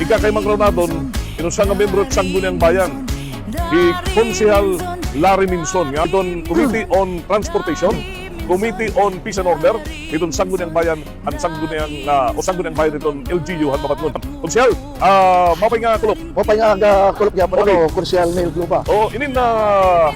Ika kay Magronadon, inusa nga membro sa Sangguniang Bayan. I Konsehal Larry Minson, nga iton Committee on Transportation, Committee on Peace and Order, iton Sangguniang Bayan, ang Sangguniang, uh, o Sangguniang Bayan iton LGU, han mabatngon. Konsehal, ah, mapay nga kulop. Mo pa nga ga kulop gyapon Okay. ako kursyal Neil Globa. O, inin na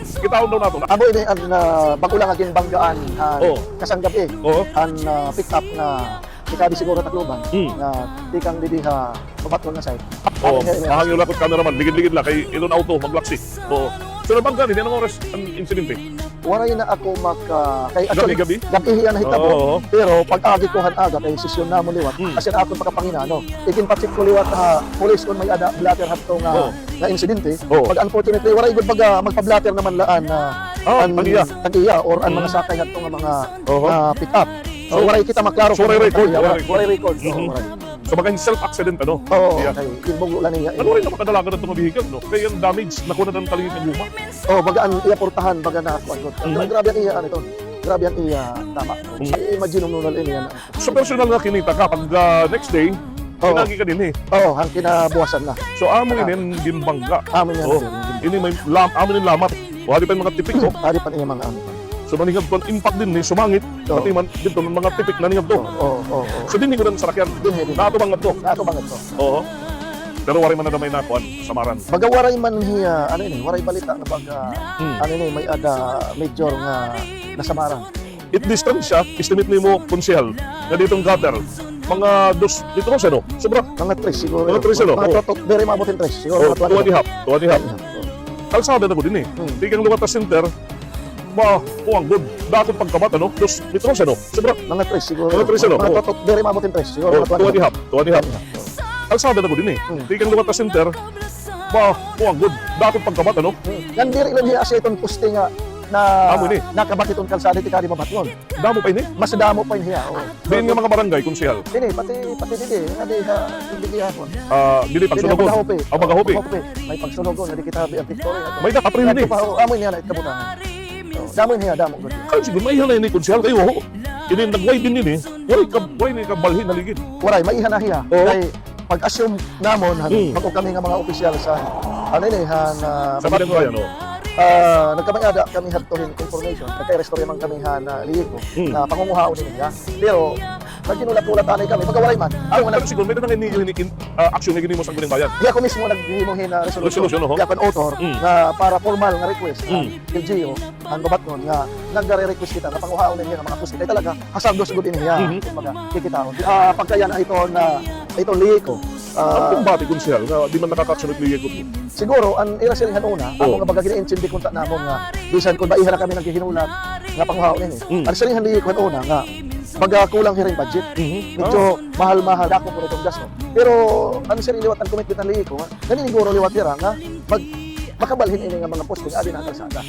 kitaon daw nato. Amo ini ang uh, bago lang aging banggaan uh, Oo. kasang gabi Oo. ang uh, pick up na ikabi siguro takloban Hmm. na di kang didi ha mabatol nga side. O, Ano nga, ano? mahangyo lakot cameraman, ligid-ligid la kay iton auto, maglaksi. O, so nabangga, hindi anong oras ang insidente? Wala na ako maka kay actually Gabi-gabi? gabi yan hitabo. Oo. Pero pag agi ko han aga kay sesyon na mo liwat. Hmm. Kasi na ato pagkapangina no. Ikin patsik ko liwat ha police on may ada blatter hatto nga Oo. nga insidente. Oo. Pag unfortunately wala igod baga magpa-blatter naman laan na Ah, an tagiya. tagiya or an Hmm. mga sakay hatto nga mga Oo. ah, pick up. So Oo. wala kita maklaro. So, waray record, waray record. Waray. Oo, Mhm. waray. So, maging self-accident, ano? Oo, Yeah. kay ilmugo lang niya. Ano rin ang makadalagan ng mga vehicle, no? Kaya yung damage, nakuha na ng talingit ng luma. Oh, baga ang iya portahan baga na ako. Mhm. Grabe ang iya ano ito. Grabe ang iya tama. Mhm. So, imagine mo nunal ini yan. So, personal na kinita ka, pag ah, next day, Oo. pinagi ka din eh. Oo, ang kinabuwasan na. So, amo inin gimbangga. Amin yan. Oh, din. ini may lam, amo nin lamat. O, hali pa yung mga tipik, no? Ari pa niya mga ano. So, maningab ko, impact din ni sumangit. Oo. Pati man, dito, ng mga tipik na ningab to. Oo, oo, oo. So, din ko. Din, din. Nato bang to? Nato bang ito? Oo. Pero wari man na damay nakuan, samaran. Baga waray man hiya, ano ini, waray balita na baga, Hmm. ano ini, may ada major nga nasamaran. It distance siya, estimate ni mo, konsehal, na ditong gutter. Mga dos, dito mo siya, no? Sobra. Mga tres siguro. Mga tres, ano? Mga totok, very mabutin tres. Siguro Oh, mga tuwa tuwan. ni hap, tuwa ni hap. Oo. Kalsada na ko din eh. Hmm. Di kang sa center, ma, puwang good. Dakot pagkabat, ano? Dos, dito mo siya, no? Sobra. Mga tres siguro. Mga tres, ano? Mga totok, very mabutin tres. Siguro Oh, mga tuwan. tuwa ni hap, tuwa ni hap. Kalsada na ko din eh. Hmm. Di kang lumat sa center, ma, puwang good. Dakot pagkabat, ano? Yan diri lang hiya sa itong poste nga na Amo ni. nakabakiton kalsada ti kari mabatngon. Damo pa ini. Mas damo pa hiya. Oh. Diin nga mga barangay, konsehal. Dini, pati pati dili, nga di ha, hindi hapon. Ah, dili pagsunugon. Ang magahope. May pagsunugon, hindi kita habi ang Victoria. May nakapre din eh. Ito pa, oh, amoy niya na ikabutangan. Oh, Damo niya, damo. gud. Kaya siguro, may ihalay ni konsehal kayo, ho. Ini nagway din din eh. Wala ka, wala ni ka balhin na ligid. Waray, may na hiya. Oo. Kay pag-assume namon, han, Hmm. pag kami nga mga opisyal sa ano ni han uh, Sa bilang bayan, oh. uh, nagkamangada kami hadtohin information nagka-restore man kami han na ligo Hmm. na pangunguhaon niya pero nagkinulat-ulat anay kami pagkawalay man Ah, ako pero siguro, may nang ini, ini, in, ah, action na gini mo sa guling bayan. Di ako mismo naghimuhin na resolution. Resolution, oho. Di ako ang author Mm. na para formal nga request na Mm. LGU ang babat nun nga nagre-request kita na panguhaon niya ng mga pusti. Kaya talaga hasardos gud din niya. Mhm. Kumbaga kikitaon. Ah pagkaya na ito na ito lihi ko. Ang Ah, kumbati konsehal, nga di man nakakasunod ligid ko. siguro ang ira sila una, Oo. ako nga baga gina-intindi kunta namon nga bisan kun baihan na kami nang gihinulat nga panguhaon ni. Mm. Ang sila lihi ko una nga baga kulang hiring budget. Mhm. medyo mahal-mahal ako po itong gas no. Pero ano siya liwat ang commitment ng lihi ko, ha? Naniniguro liwat nila nga mag makabalhin ini nga mga posting adi na ang kalsada.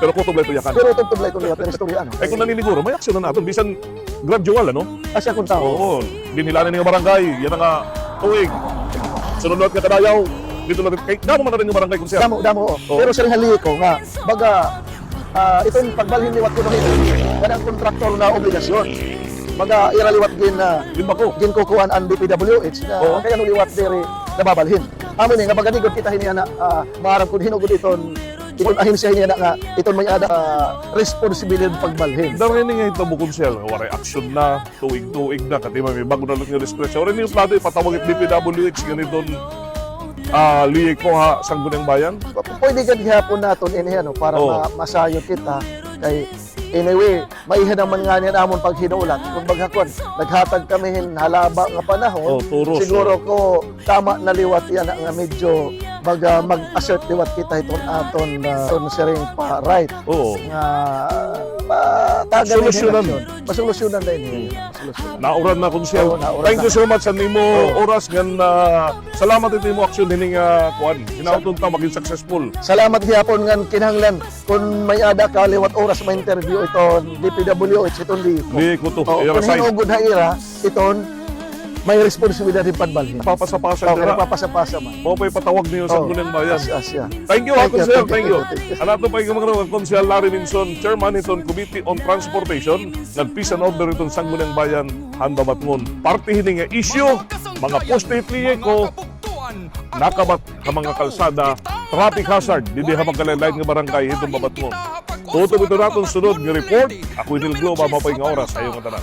Pero kung tublay to yakan. Pero tugtublay ko liwat pero istorya ano. Eh kung naniniguro, may action na natin. Bisan gradual, ano? Asya kung tao. Oo. Binilanan ng barangay. Yan ang nga tuwig. Sunod nga kadayaw. Dito na rin. Kay, damo man na rin yung barangay konsehal. Damo damo. oh. Pero siya lihi ko nga baga ah, itong pagbalhin liwat ko no kada ang kontraktor na obligasyon. Baga iraliwat gin na Yun ba ko? gin kukuhan ang DPWH na Oo. kaya no liwat diri nababalhin. Amin ni nga baga digod kita hiniya na uh, maharap kun hinugod iton iton ahensya hiniya na nga iton may ada ah, responsibilidad pagbalhin. Dari ni nga ito mo konsehal. Waray action na. Tuwig-tuwig na. Kati may bago na lang yung discretion. Waray ni yung plado. Patawag at DPWH. Ganitong ah liyeg ko ha. Sanggunang bayan. Pwede gad gihapon naton ini ano para Oo. ma- masayo kita kay anyway maihan naman nga niya namon pag hinulat kung baga kon naghatag kami hin halaba nga panahon Oh, turos. siguro ko tama na liwat yan nga medyo baga mag-assert liwat kita iton aton na uh, siring pa right Oo. nga patagan Solusyonan. masolusyonan na ini masolusyonan Nauran na nauran Thank you so much sa nimo oras ngan uh, salamat ito mo action hining uh, kuan. Hinautun ta maging successful. Salamat gihapon ngan kinahanglan kung may ada ka liwat oras ma interview iton DPWH iton di Di ko to. Oh, kung rasay. hinugod na ira, iton, may responsibilidad din pagbalhin. Papasa-pasa Okay, dira. napapasa-pasa man. Mo pa'y patawag niyo sa Oh, Sangguniang Bayan. Thank you, ha, Thank you, Konsehal. thank Thank you, ito pa yung mga Konsehal Larry Minson, Chairman itong Committee on Transportation, nag-peace and order itong Sangguniang Bayan, handa matngon. Parte hini nga issue, mga poste hitliye ko, nakabat ka mga kalsada, traffic hazard, didi ha magkalain nga barangay, itong mabatngon. Tuto ito natin sunod nga report, ako inil Globa, mapay nga oras, ayaw nga tanan.